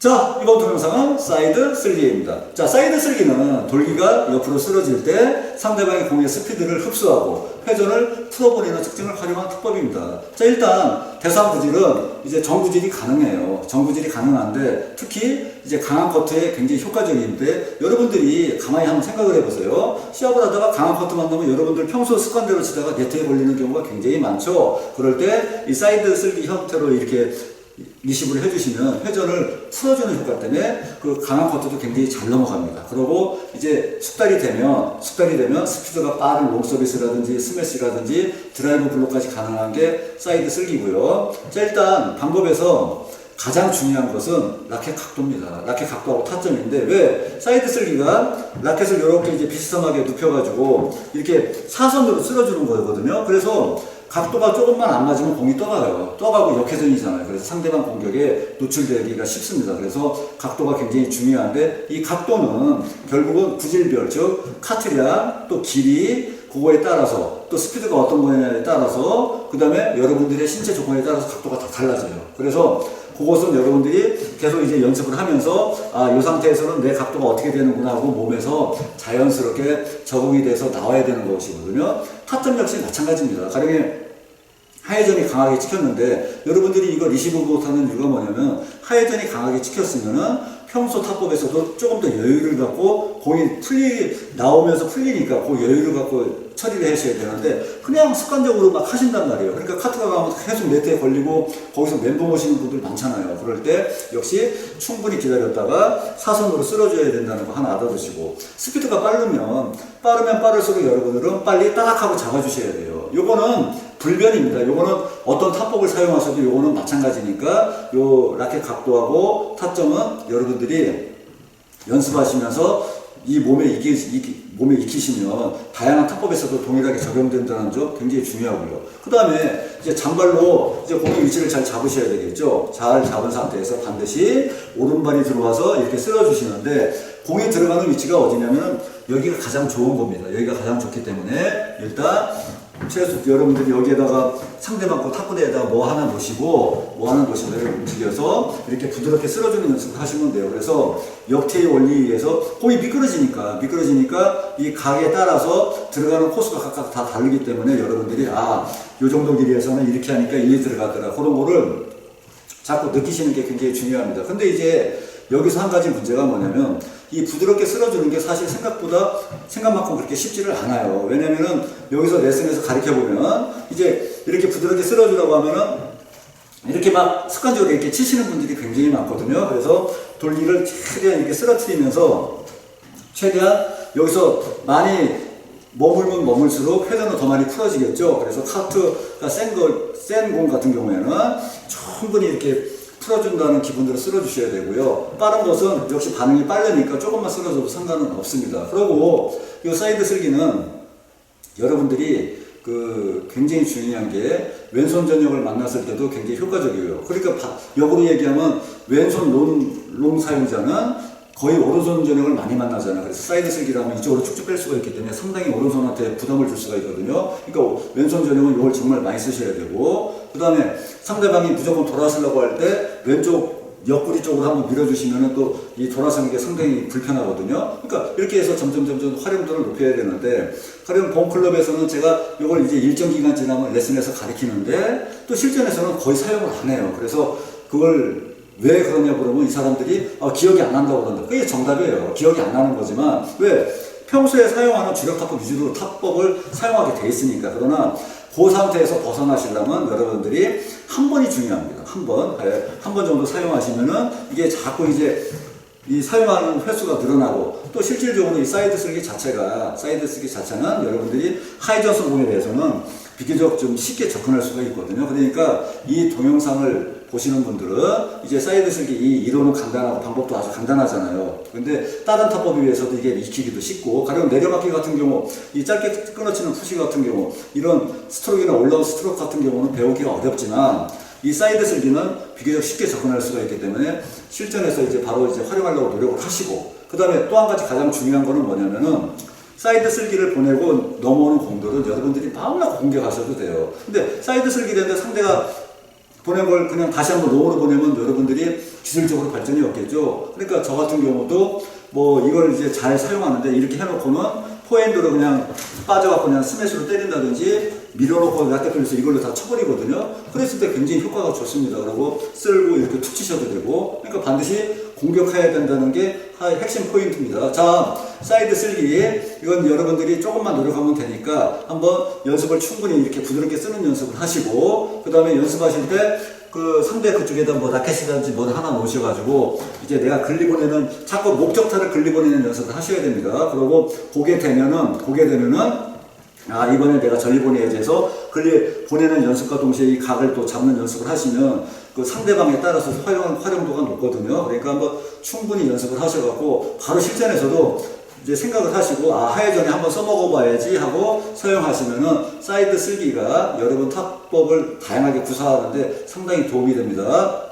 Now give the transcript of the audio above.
자, 이번 동영상은 사이드 쓸기입니다. 자, 사이드 쓸기는 돌기가 옆으로 쓰러질 때 상대방의 공의 스피드를 흡수하고 회전을 풀어버리는 특징을 활용한 특법입니다. 자, 일단 대상 구질은 이제 정구질이 가능해요. 정구질이 가능한데 특히 이제 강한 커트에 굉장히 효과적인데 여러분들이 가만히 한번 생각을 해보세요. 시합을 하다가 강한 커트 만 나면 여러분들 평소 습관대로 치다가 네트에 걸리는 경우가 굉장히 많죠. 그럴 때 이 사이드 쓸기 형태로 이렇게 리시브를 해주시면 회전을 풀어주는 효과 때문에 그 강한 커트도 굉장히 잘 넘어갑니다. 그리고 이제 숙달이 되면 숙달이 되면 스피드가 빠른 롱 서비스라든지 스매시라든지 드라이브 블록까지 가능한 게 사이드 쓸기고요. 자 일단 방법에서 가장 중요한 것은 라켓 각도입니다. 라켓 각도하고 타점인데 왜 사이드 쓸기가 라켓을 이렇게 이제 비스듬하게 눕혀가지고 이렇게 사선으로 쓸어주는 거거든요. 그래서 각도가 조금만 안 맞으면 공이 떠가요. 떠가고 역회전이잖아요. 그래서 상대방 공격에 노출되기가 쉽습니다. 그래서 각도가 굉장히 중요한데 이 각도는 결국은 구질별, 즉 카트량, 또 길이, 그거에 따라서 또 스피드가 어떤 거냐에 따라서 그 다음에 여러분들의 신체 조건에 따라서 각도가 다 달라져요. 그래서 그것은 여러분들이 계속 이제 연습을 하면서 아, 이 상태에서는 내 각도가 어떻게 되는구나 하고 몸에서 자연스럽게 적응이 돼서 나와야 되는 것이거든요. 타점 역시 마찬가지입니다. 가령에 하회전이 강하게 찍혔는데 여러분들이 이거 리시브 못하는 이유가 뭐냐면 하회전이 강하게 찍혔으면은 평소 타법에서도 조금 더 여유를 갖고 공이 풀리 나오면서 풀리니까 그 여유를 갖고 처리를 하셔야 되는데 그냥 습관적으로 막 하신단 말이에요. 그러니까 카트가 가면 계속 네트에 걸리고 거기서 멘붕 오시는 분들 많잖아요. 그럴 때 역시 충분히 기다렸다가 사선으로 쓸어줘야 된다는 거 하나 알아두시고 스피드가 빠르면 빠르면 빠를수록 여러분들은 빨리 따닥하고 잡아주셔야 돼요. 요거는 불변입니다. 요거는 어떤 타법을 사용하셔도 요거는 마찬가지니까 요 라켓 각도하고 타점은 여러분들이 연습하시면서 이 몸에 익히, 익히, 몸에 익히시면 다양한 타법에서도 동일하게 적용된다는 점 굉장히 중요하고요. 그 다음에 이제 장발로 이제 공의 위치를 잘 잡으셔야 되겠죠. 잘 잡은 상태에서 반드시 오른발이 들어와서 이렇게 쓸어주시는데 공이 들어가는 위치가 어디냐면 여기가 가장 좋은 겁니다. 여기가 가장 좋기 때문에 일단 최소 여러분들이 여기에다가 상대방 거 탁구대에다가 뭐 하나 놓으시고 뭐 하나 놓으시고 움직여서 이렇게 부드럽게 쓸어주는 연습을 하시면 돼요. 그래서 역태의 원리에 의해서 공이 미끄러지니까 미끄러지니까 이 각에 따라서 들어가는 코스가 각각 다 다르기 때문에 여러분들이 아 요 정도 길이에서는 이렇게 하니까 이리 들어가더라 그런 거를 자꾸 느끼시는 게 굉장히 중요합니다. 근데 이제 여기서 한 가지 문제가 뭐냐면 이 부드럽게 쓸어주는 게 사실 생각보다 생각만큼 그렇게 쉽지를 않아요. 왜냐면은 여기서 레슨에서 가르쳐 보면 이제 이렇게 부드럽게 쓸어주라고 하면은 이렇게 막 습관적으로 이렇게 치시는 분들이 굉장히 많거든요. 그래서 돌기를 최대한 이렇게 쓰러뜨리면서 최대한 여기서 많이 머물면 머물수록 회전은 더 많이 풀어지겠죠. 그래서 카트가 센 걸, 센 공 같은 경우에는 충분히 이렇게 풀어준다는 기분으로 쓸어주셔야 되고요. 빠른 것은 역시 반응이 빠르니까 조금만 쓸어줘도 상관은 없습니다. 그리고 이 사이드 쓸기는 여러분들이 그 굉장히 중요한 게 왼손 전역을 만났을 때도 굉장히 효과적이에요. 그러니까 바- 역으로 얘기하면 왼손 롱, 롱 사용자는 거의 오른손 전역을 많이 만나잖아요. 그래서 사이드 쓸기라면 이쪽으로 쭉쭉 뺄 수가 있기 때문에 상당히 오른손한테 부담을 줄 수가 있거든요. 그러니까 왼손 전역은 이걸 정말 많이 쓰셔야 되고, 그 다음에 상대방이 무조건 돌아서려고 할 때 왼쪽 옆구리 쪽으로 한번 밀어주시면 또 이 돌아서는 게 상당히 불편하거든요. 그러니까 이렇게 해서 점점 점점 활용도를 높여야 되는데, 가령 봄클럽에서는 제가 이걸 이제 일정 기간 지나면 레슨에서 가르치는데, 또 실전에서는 거의 사용을 안 해요. 그래서 그걸 왜 그러냐 그러면 이 사람들이 아, 기억이 안 난다고 그런다. 그게 정답이에요. 기억이 안 나는 거지만 왜 평소에 사용하는 주력 타법 위주로 타법을 사용하게 돼 있으니까 그러나 그 상태에서 벗어나시려면 여러분들이 한 번이 중요합니다. 한 번, 예, 한번 정도 사용하시면은 이게 자꾸 이제 이 사용하는 횟수가 늘어나고 또 실질적으로 이 사이드 쓸기 자체가 사이드 쓸기 자체는 여러분들이 하이전 성공에 대해서는 비교적 좀 쉽게 접근할 수가 있거든요. 그러니까 이 동영상을 보시는 분들은 이제 사이드 쓸기 이 이론은 간단하고 방법도 아주 간단하잖아요. 근데 다른 타법에 비해서도 이게 익히기도 쉽고 가령 내려막기 같은 경우 이 짧게 끊어치는 푸시 같은 경우 이런 스트로크나 올라온 스트로크 같은 경우는 배우기가 어렵지만 이 사이드 쓸기는 비교적 쉽게 접근할 수가 있기 때문에 실전에서 이제 바로 이제 활용하려고 노력을 하시고 그 다음에 또 한 가지 가장 중요한 거는 뭐냐면은 사이드 쓸기를 보내고 넘어오는 공들은 여러분들이 마음나 공격하셔도 돼요. 근데 사이드 쓸기를 했는데 상대가 걸 그냥 다시 한번 롱으로 보내면 여러분들이 기술적으로 발전이 없겠죠. 그러니까 저 같은 경우도 뭐 이걸 이제 잘 사용하는데 이렇게 해놓고는 포핸드로 그냥 빠져갖고 그냥 스매시로 때린다든지 밀어놓고 라켓돌려서 이걸로 다 쳐버리거든요. 그랬을 때 굉장히 효과가 좋습니다. 그리고 쓸고 이렇게 툭 치셔도 되고 그러니까 반드시 공격해야 된다는 게 핵심 포인트입니다. 자, 사이드 쓸기 이건 여러분들이 조금만 노력하면 되니까 한번 연습을 충분히 이렇게 부드럽게 쓰는 연습을 하시고 그 다음에 연습하실 때 그 상대 그쪽에다 뭐 라켓이든지 뭐 하나 놓으셔가지고 이제 내가 글리 보내는 자꾸 목적타를 글리 보내는 연습을 하셔야 됩니다. 그리고 보게 되면은 보게 되면은 아 이번에 내가 전리 보내야지 해서 글리 보내는 연습과 동시에 이 각을 또 잡는 연습을 하시면 그 상대방에 따라서 활용, 활용도가 높거든요. 그러니까 한번 충분히 연습을 하셔갖고 바로 실전에서도 이제 생각을 하시고 아 하예전에 한번 써먹어 봐야지 하고 사용하시면은 사이드 쓸기가 여러분 탁법을 다양하게 구사하는데 상당히 도움이 됩니다.